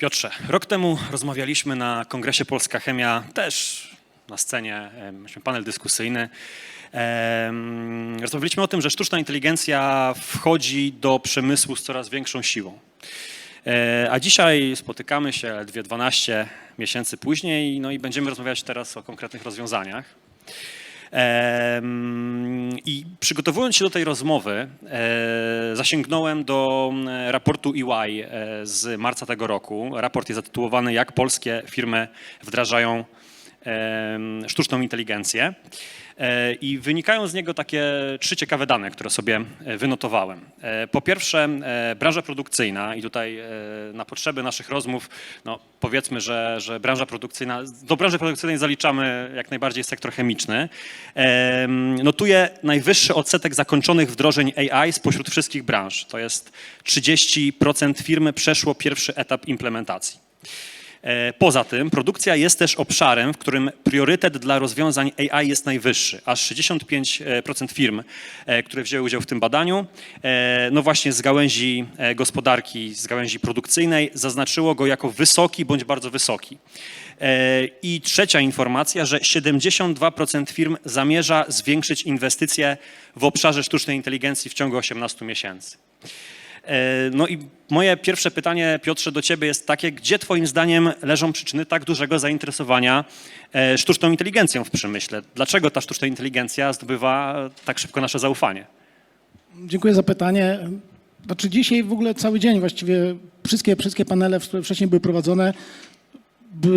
Piotrze, rok temu rozmawialiśmy na kongresie Polska Chemia, też na scenie, mieliśmy panel dyskusyjny. Rozmawialiśmy o tym, że sztuczna inteligencja wchodzi do przemysłu z coraz większą siłą. E, A dzisiaj spotykamy się ledwie 12 miesięcy później, no i będziemy rozmawiać teraz o konkretnych rozwiązaniach. I przygotowując się do tej rozmowy, e, zasięgnąłem do e, raportu EY e, z marca tego roku. Raport jest zatytułowany Jak polskie firmy wdrażają sztuczną inteligencję. E, I wynikają z niego takie trzy ciekawe dane, które sobie e, wynotowałem. E, Po pierwsze, branża produkcyjna, i tutaj na potrzeby naszych rozmów, no powiedzmy, że, że branża produkcyjna, do branży produkcyjnej zaliczamy jak najbardziej sektor chemiczny, em, notuje najwyższy odsetek zakończonych wdrożeń AI spośród wszystkich branż. To jest 30% firmy przeszło pierwszy etap implementacji. E, Poza tym produkcja jest też obszarem, w którym priorytet dla rozwiązań AI jest najwyższy. Aż 65% firm, e, które wzięły udział w tym badaniu, e, no właśnie z gałęzi e, gospodarki, z gałęzi produkcyjnej, zaznaczyło go jako wysoki bądź bardzo wysoki. E, I trzecia informacja, że 72% firm zamierza zwiększyć inwestycje w obszarze sztucznej inteligencji w ciągu 18 miesięcy. E, No i moje pierwsze pytanie, Piotrze, do Ciebie jest takie, gdzie Twoim zdaniem leżą przyczyny tak dużego zainteresowania e, sztuczną inteligencją w przemyśle? Dlaczego ta sztuczna inteligencja zdobywa tak szybko nasze zaufanie? Dziękuję za pytanie. Znaczy dzisiaj w ogóle cały dzień właściwie wszystkie, wszystkie panele, które wcześniej były prowadzone,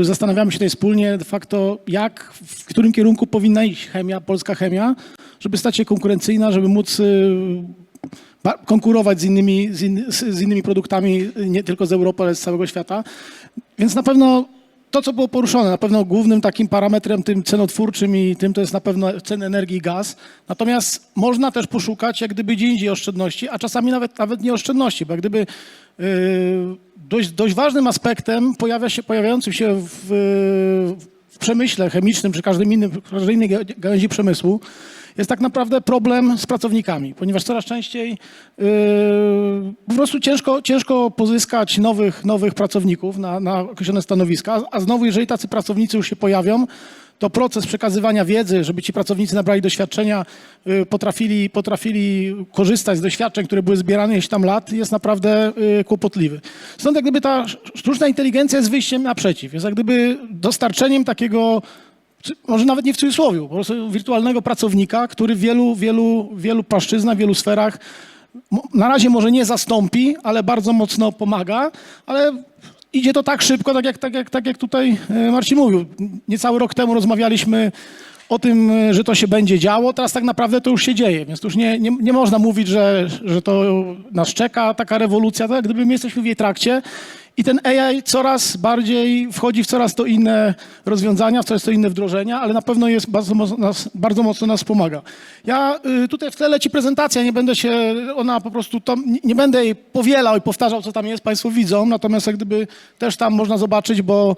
zastanawiamy się tutaj wspólnie de facto, jak, w którym kierunku powinna iść chemia, polska chemia, żeby stać się konkurencyjna, żeby móc y, konkurować z innymi, z, in, z innymi produktami nie tylko z Europy, ale z całego świata. Więc na pewno to, co było poruszone, na pewno głównym takim parametrem tym cenotwórczym i tym to jest na pewno ceny energii i gaz. Natomiast można też poszukać jak gdyby gdzie indziej oszczędności, a czasami nawet, nawet nie oszczędności, bo jak gdyby yy, dość, dość ważnym aspektem pojawia się, pojawiającym się w, w przemyśle chemicznym czy każdym innym, każdej innej ga- gałęzi przemysłu jest tak naprawdę problem z pracownikami, ponieważ coraz częściej yy, po prostu ciężko, ciężko pozyskać nowych, nowych pracowników na, na określone stanowiska, a znowu jeżeli tacy pracownicy już się pojawią, to proces przekazywania wiedzy, żeby ci pracownicy nabrali doświadczenia, yy, potrafili, potrafili korzystać z doświadczeń, które były zbierane ileś tam lat, jest naprawdę yy, kłopotliwy. Stąd jak gdyby ta sztuczna inteligencja jest wyjściem naprzeciw, jest jak gdyby dostarczeniem takiego może nawet nie w cudzysłowie, po prostu wirtualnego pracownika, który w wielu, wielu, wielu płaszczyznach, wielu sferach na razie może nie zastąpi, ale bardzo mocno pomaga, ale idzie to tak szybko, tak jak, tak jak, tak jak tutaj e, Marcin mówił. Niecały rok temu rozmawialiśmy o tym, e, że to się będzie działo, teraz tak naprawdę to już się dzieje, więc już nie, nie, nie można mówić, że, że to nas czeka taka rewolucja, tak gdyby my jesteśmy w jej trakcie i ten AI coraz bardziej wchodzi w coraz to inne rozwiązania, w coraz to inne wdrożenia, ale na pewno jest bardzo mocno nas, bardzo mocno nas pomaga. Ja y, tutaj w tle leci prezentacja, nie będę się, ona po prostu tam, nie, będę jej powielał i powtarzał, co tam jest, Państwo widzą, natomiast jak gdyby też tam można zobaczyć, bo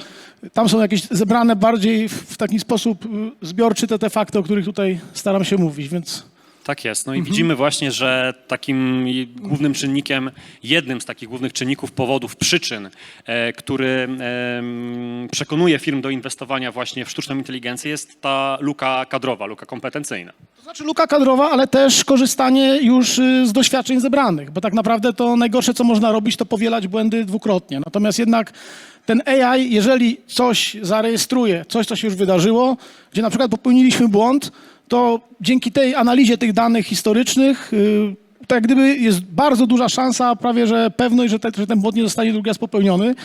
tam są jakieś zebrane bardziej w, w taki sposób y, zbiorczy te, te fakty, o których tutaj staram się mówić, więc... Tak jest. No i widzimy właśnie, że takim głównym czynnikiem, jednym z takich głównych czynników, powodów, przyczyn, e, który przekonuje firm do inwestowania właśnie w sztuczną inteligencję jest ta luka kadrowa, luka kompetencyjna. To znaczy luka kadrowa, ale też korzystanie już y, z doświadczeń zebranych, bo tak naprawdę to najgorsze, co można robić, to powielać błędy dwukrotnie. Natomiast jednak ten AI, jeżeli coś zarejestruje, coś, co się już wydarzyło, gdzie na przykład popełniliśmy błąd, to dzięki tej analizie tych danych historycznych, y, to jak gdyby jest bardzo duża szansa, prawie że pewność, że, te, że ten błąd nie zostanie drugi raz popełniony.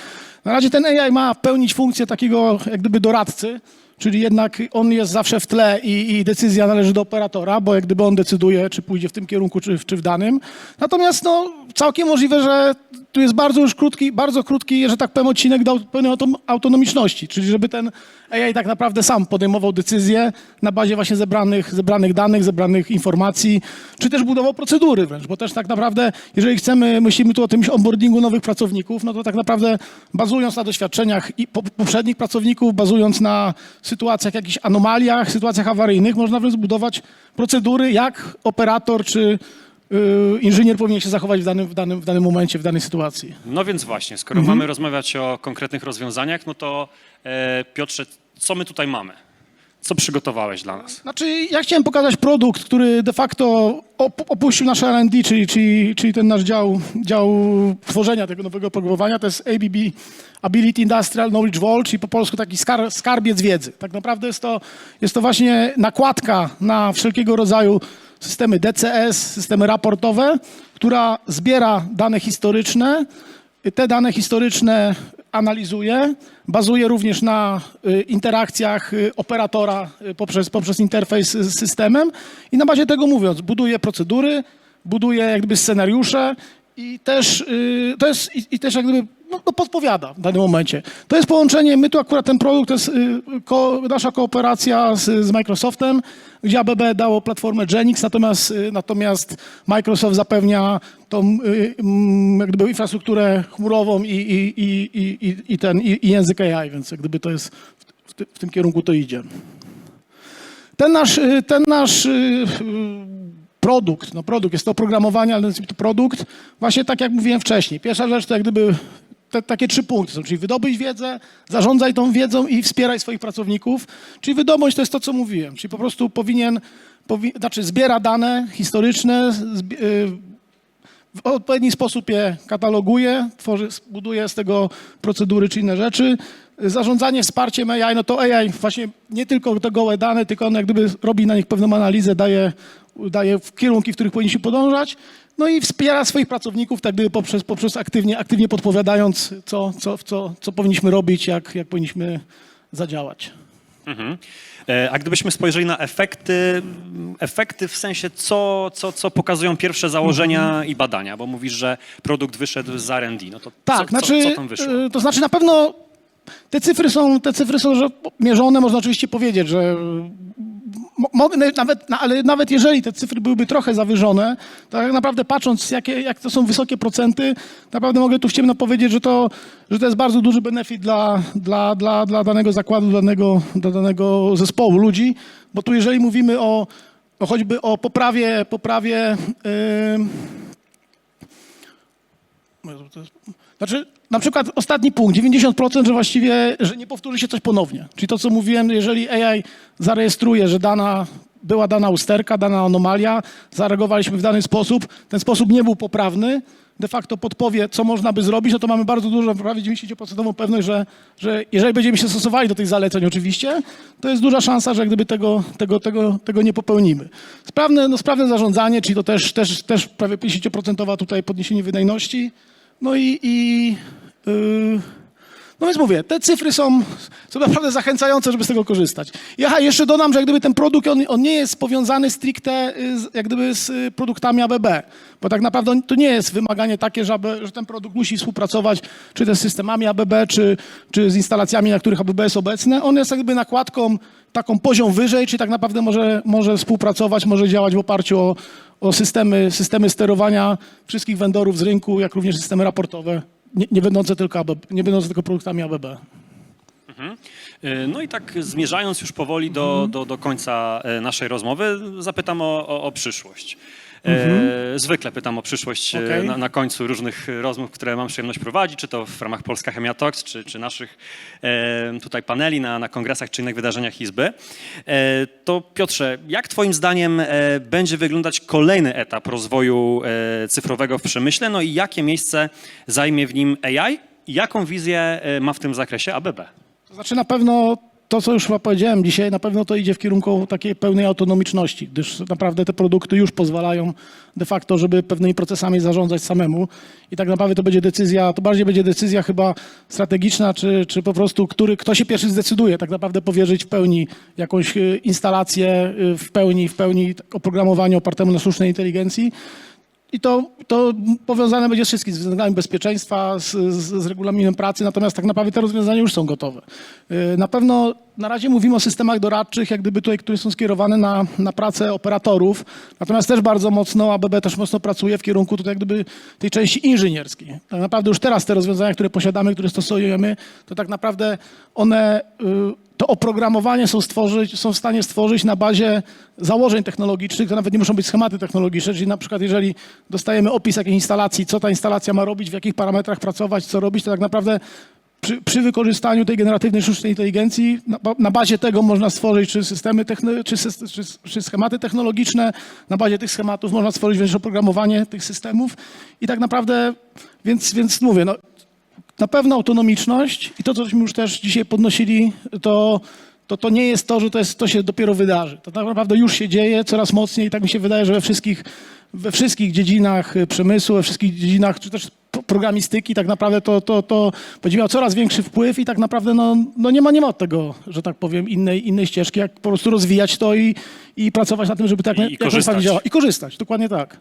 Na razie ten AI ma pełnić funkcję takiego jak gdyby doradcy, Czyli jednak on jest zawsze w tle i, i decyzja należy do operatora, bo jak gdyby on decyduje, czy pójdzie w tym kierunku, czy, czy w danym. Natomiast no, całkiem możliwe, że tu jest bardzo już krótki, bardzo krótki, że tak powiem, odcinek do pełnej autonomiczności, czyli żeby ten AI tak naprawdę sam podejmował decyzje na bazie właśnie zebranych, zebranych danych, zebranych informacji, czy też budował procedury wręcz, bo też tak naprawdę, jeżeli chcemy, myślimy tu o tym onboardingu nowych pracowników, no to tak naprawdę bazując na doświadczeniach i po, poprzednich pracowników, bazując na sytuacjach, jakichś anomaliach, sytuacjach awaryjnych, można wręcz zbudować procedury, jak operator czy y, inżynier powinien się zachować w danym, w, danym, w danym momencie, w danej sytuacji. No więc właśnie, skoro mamy rozmawiać o konkretnych rozwiązaniach, no to e, Piotrze, co my tutaj mamy? Co przygotowałeś dla nas? Znaczy, ja chciałem pokazać produkt, który de facto op- opuścił nasze R&D, czyli, czyli, czyli ten nasz dział, dział tworzenia tego nowego oprogramowania. To jest ABB, Ability Industrial Knowledge Vault, czyli po polsku taki skar, skarbiec wiedzy. Tak naprawdę jest to, jest to właśnie nakładka na wszelkiego rodzaju systemy DCS, systemy raportowe, która zbiera dane historyczne, te dane historyczne analizuje, bazuje również na y, interakcjach y, operatora y, poprzez, poprzez interfejs z systemem i na bazie tego mówiąc, buduje procedury, buduje jak gdyby scenariusze i też, y, to jest, i, i też jak gdyby no, no podpowiada w danym momencie. To jest połączenie, my tu akurat ten produkt, to jest y, ko, nasza kooperacja z, z Microsoftem, gdzie ABB dało platformę Genix, natomiast, y, natomiast Microsoft zapewnia tą y, mm, jak gdyby infrastrukturę chmurową i, i, i, i, i, ten, i, i język AI, więc jak gdyby to jest, w, ty, w tym kierunku to idzie. Ten nasz, y, ten nasz y, y, produkt, no produkt, jest to oprogramowanie, ale to produkt, właśnie tak jak mówiłem wcześniej. Pierwsza rzecz to jak gdyby te, takie trzy punkty są, czyli wydobyć wiedzę, zarządzaj tą wiedzą i wspieraj swoich pracowników. Czyli wydobyć to jest to, co mówiłem, czyli po prostu powinien, powi, znaczy zbiera dane historyczne, zbi, y, w odpowiedni sposób je kataloguje, tworzy, buduje z tego procedury czy inne rzeczy. Zarządzanie wsparciem AI, no to AI właśnie nie tylko te gołe dane, tylko on jak gdyby robi na nich pewną analizę, daje, daje w kierunki, w których powinniśmy podążać. No i wspiera swoich pracowników tak gdyby poprzez, poprzez aktywnie, aktywnie podpowiadając, co, co, co, co powinniśmy robić, jak, jak powinniśmy zadziałać. Mhm. E, A gdybyśmy spojrzeli na efekty, efekty w sensie, co, co, co pokazują pierwsze założenia i badania, bo mówisz, że produkt wyszedł z R&D, no to Tak, co, znaczy, co, co tam wyszło? y, to znaczy na pewno te cyfry są, te cyfry są że mierzone, można oczywiście powiedzieć, że mo- mo- nawet, na- ale nawet jeżeli te cyfry byłyby trochę zawyżone, to tak naprawdę patrząc, jakie, jak to są wysokie procenty, naprawdę mogę tu w ciemno powiedzieć, że to, że to jest bardzo duży benefit dla, dla, dla, dla danego zakładu, dla danego, dla danego zespołu ludzi, bo tu jeżeli mówimy o, o choćby o poprawie, poprawie yy, Znaczy, na przykład ostatni punkt, 90%, że właściwie, że nie powtórzy się coś ponownie. Czyli to, co mówiłem, jeżeli AI zarejestruje, że dana, była dana usterka, dana anomalia, zareagowaliśmy w dany sposób, ten sposób nie był poprawny, de facto podpowie, co można by zrobić, no to mamy bardzo dużo, prawie 90% pewność, że, że jeżeli będziemy się stosowali do tych zaleceń oczywiście, to jest duża szansa, że gdyby tego, tego, tego, tego nie popełnimy. Sprawne, no, sprawne zarządzanie, czyli to też, też, też prawie 50% tutaj podniesienie wydajności, no i, i no więc mówię, te cyfry są, są naprawdę zachęcające, żeby z tego korzystać. I aha, jeszcze dodam, że jak gdyby ten produkt, on, on nie jest powiązany stricte y, z, jak gdyby z y, produktami ABB, bo tak naprawdę to nie jest wymaganie takie, że, że ten produkt musi współpracować czy to z systemami ABB, czy, czy z instalacjami, na których ABB jest obecne. On jest jak gdyby nakładką taką poziom wyżej, czyli tak naprawdę może, może współpracować, może działać w oparciu o, o systemy, systemy sterowania wszystkich vendorów z rynku, jak również systemy raportowe, nie, nie, będące tylko ABB, nie będące tylko produktami ABB. E, No i tak zmierzając już powoli do, Mhm. do, do końca e, naszej rozmowy, zapytam o, o, o przyszłość. E, Zwykle pytam o przyszłość e, Mhm. Okej. na, na końcu różnych rozmów, które mam przyjemność prowadzić, czy to w ramach Polska Chemia Talks, czy, czy naszych e, tutaj paneli na, na kongresach czy innych wydarzeniach Izby. E, to Piotrze, jak twoim zdaniem e, będzie wyglądać kolejny etap rozwoju e, cyfrowego w przemyśle, no i jakie miejsce zajmie w nim AI jaką wizję e, ma w tym zakresie ABB? To znaczy na pewno to, co już chyba powiedziałem dzisiaj, na pewno to idzie w kierunku takiej pełnej autonomiczności, gdyż naprawdę te produkty już pozwalają de facto, żeby pewnymi procesami zarządzać samemu i tak naprawdę to będzie decyzja, to bardziej będzie decyzja chyba strategiczna, czy, czy po prostu, który, kto się pierwszy zdecyduje tak naprawdę powierzyć w pełni jakąś y, instalację, y, w pełni, w pełni oprogramowanie opartemu na sztucznej inteligencji. I to, to powiązane będzie z wszystkim, z względami bezpieczeństwa, z, z, z regulaminem pracy, natomiast tak naprawdę te rozwiązania już są gotowe. Yy, Na pewno na razie mówimy o systemach doradczych, jak gdyby tutaj, które są skierowane na, na pracę operatorów, natomiast też bardzo mocno, ABB też mocno pracuje w kierunku tutaj jak gdyby tej części inżynierskiej. Tak naprawdę już teraz te rozwiązania, które posiadamy, które stosujemy, to tak naprawdę one, yy, oprogramowanie są, stworzyć, są w stanie stworzyć na bazie założeń technologicznych, to nawet nie muszą być schematy technologiczne, czyli na przykład jeżeli dostajemy opis jakiejś instalacji, co ta instalacja ma robić, w jakich parametrach pracować, co robić, to tak naprawdę przy, przy wykorzystaniu tej generatywnej sztucznej inteligencji na, na bazie tego można stworzyć czy systemy, techno, czy, czy, czy schematy technologiczne, na bazie tych schematów można stworzyć również oprogramowanie tych systemów. I tak naprawdę, więc, więc mówię, no, na pewno autonomiczność i to, cośmy już też dzisiaj podnosili, to, to, to nie jest to, że to, jest, to się dopiero wydarzy. To tak naprawdę już się dzieje coraz mocniej i tak mi się wydaje, że we wszystkich, we wszystkich dziedzinach y, przemysłu, we wszystkich dziedzinach, czy też programistyki, tak naprawdę to, to, to będzie miał coraz większy wpływ i tak naprawdę no, no nie, ma, nie ma od tego, że tak powiem, innej, innej ścieżki, jak po prostu rozwijać to i, i pracować na tym, żeby tak I- jak i jak korzystać. działało. I korzystać, dokładnie tak.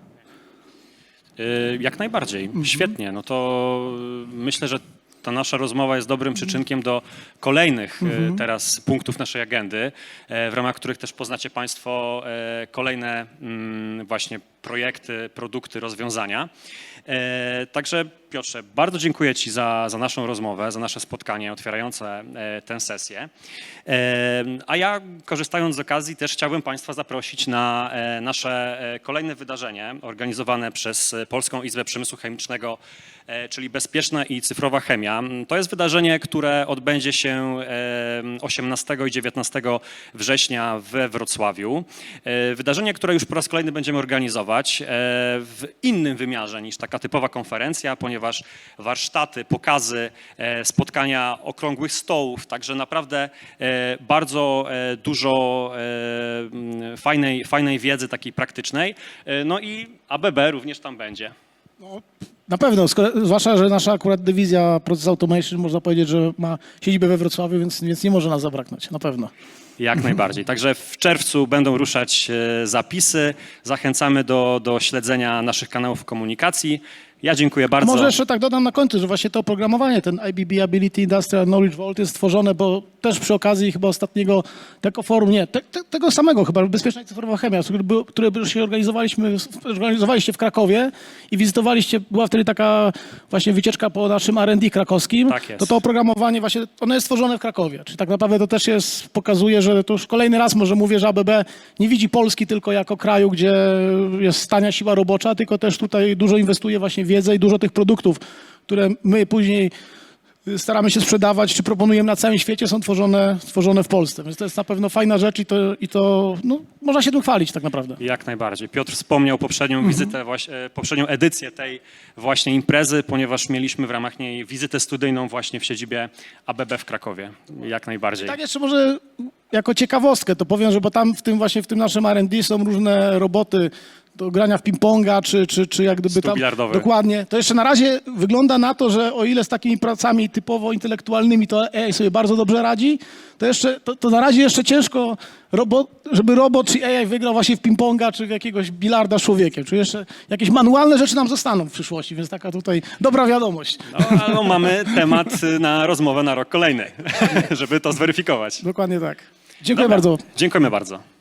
Y, Jak najbardziej. Mhm. Świetnie. No to y, myślę, że ta nasza rozmowa jest dobrym przyczynkiem do kolejnych y, Mhm. teraz punktów naszej agendy, w ramach których też poznacie Państwo kolejne mm, właśnie projekty, produkty, rozwiązania. Także Piotrze, bardzo dziękuję Ci za, za naszą rozmowę, za nasze spotkanie otwierające e, tę sesję. E, A ja korzystając z okazji też chciałbym Państwa zaprosić na e, nasze kolejne wydarzenie organizowane przez Polską Izbę Przemysłu Chemicznego, czyli Bezpieczna i Cyfrowa Chemia. To jest wydarzenie, które odbędzie się e, 18 i 19 września we Wrocławiu. Wydarzenie, które już po raz kolejny będziemy organizować w innym wymiarze niż taka typowa konferencja, ponieważ warsztaty, pokazy, e, spotkania okrągłych stołów, także naprawdę e, bardzo e, dużo mm, fajnej, fajnej wiedzy takiej praktycznej. No i ABB również tam będzie. Na pewno, zwłaszcza, że nasza akurat dywizja Process Automation, można powiedzieć, że ma siedzibę we Wrocławiu, więc, więc nie może nas zabraknąć, na pewno. Jak najbardziej. Także w czerwcu będą ruszać zapisy. Zachęcamy do, do śledzenia naszych kanałów komunikacji. Ja dziękuję bardzo. może jeszcze tak dodam na końcu, że właśnie to oprogramowanie, ten IBB Ability Industrial Knowledge Vault jest stworzone, bo też przy okazji chyba ostatniego tego forum, nie, te, te, tego samego chyba, Bezpieczna i Cyfrowa Chemia, które, już się organizowaliśmy, organizowaliście w Krakowie i wizytowaliście, była wtedy taka właśnie wycieczka po naszym R&D krakowskim, Tak jest. to to oprogramowanie właśnie, ono jest stworzone w Krakowie, czyli tak naprawdę to też jest, pokazuje, że to już kolejny raz może mówię, że ABB nie widzi Polski tylko jako kraju, gdzie jest tania siła robocza, tylko też tutaj dużo inwestuje właśnie w wiedzę i dużo tych produktów, które my później staramy się sprzedawać, czy proponujemy na całym świecie, są tworzone, tworzone w Polsce. Więc to jest na pewno fajna rzecz i to, i to no, można się tym chwalić tak naprawdę. Jak najbardziej. Piotr wspomniał poprzednią Mhm. wizytę, e, poprzednią edycję tej właśnie imprezy, ponieważ mieliśmy w ramach niej wizytę studyjną właśnie w siedzibie ABB w Krakowie. Jak najbardziej. Tak jeszcze może jako ciekawostkę to powiem, że bo tam w tym właśnie w tym naszym R&D są różne roboty do grania w ping-ponga, czy, czy, czy jak gdyby tam... bilardowy. Dokładnie. To jeszcze na razie wygląda na to, że o ile z takimi pracami typowo intelektualnymi to AI sobie bardzo dobrze radzi, to jeszcze, to, to na razie jeszcze ciężko, robot, żeby robot czy AI wygrał właśnie w ping-ponga, czy w jakiegoś bilarda z człowiekiem. Czy jeszcze jakieś manualne rzeczy nam zostaną w przyszłości, więc taka tutaj dobra wiadomość. No, no, mamy temat na rozmowę na rok kolejny, żeby to zweryfikować. Dokładnie tak. Dziękuję Dobra. bardzo. Dziękujemy bardzo.